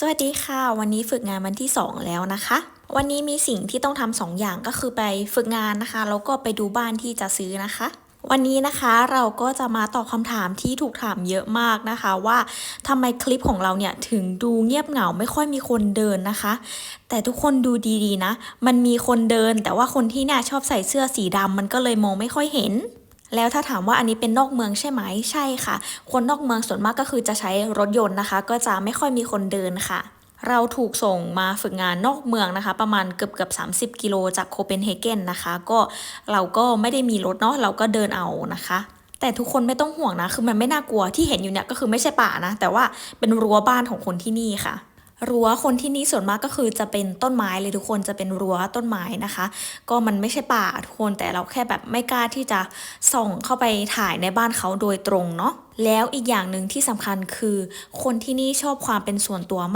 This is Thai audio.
สวัสดีค่ะ วันนี้ฝึกงานวันที่ 2 แล้วนะคะ วันนี้มีสิ่งที่ต้องทำสองอย่างก็คือไปฝึกงานนะคะแล้วก็ไปดูบ้านที่จะซื้อนะคะ วันนี้นะคะเราก็จะมาตอบคำถามที่ถูกถามเยอะมากนะคะ ว่าทำไมคลิปของเราเนี่ยถึงดูเงียบเหงาไม่ค่อยมีคนเดินนะคะ แต่ทุกคนดูดีๆนะ มันมีคนเดิน แต่ว่าคนที่เนี่ยชอบใส่เสื้อสีดำมันก็เลยมองไม่ค่อยเห็น แล้วถ้าถามว่าอันนี้เป็นนอกเมืองใช่ไหมใช่ค่ะ คนนอกเมืองส่วนมากก็คือจะใช้รถยนต์นะคะ ก็จะไม่ค่อยมีคนเดินค่ะ เราถูกส่งมาฝึกงานนอกเมืองนะคะ ประมาณเกือบเกือบ30 กิโลจากโคเปนเฮเกนนะคะ ก็เราก็ไม่ได้มีรถเนาะเราก็เดินเอานะคะแต่ทุกคนไม่ต้องห่วงนะ คือมันไม่น่ากลัวที่เห็นอยู่เนี่ยก็คือไม่ใช่ป่านะ แต่ว่าเป็นรั้วบ้านของคนที่นี่ค่ะ รั้วคนที่นี่ส่วนมากก็คือจะเป็นต้นไม้เลยทุกคนจะเป็นรั้วต้นไม้นะคะ ก็มันไม่ใช่ป่าทุกคนแต่เราแค่แบบไม่กล้าที่จะส่องเข้าไปถ่ายในบ้านเขาโดยตรงเนาะแล้วอีกอย่างหนึ่งที่สำคัญคือ คนที่นี่ชอบความเป็นส่วนตัว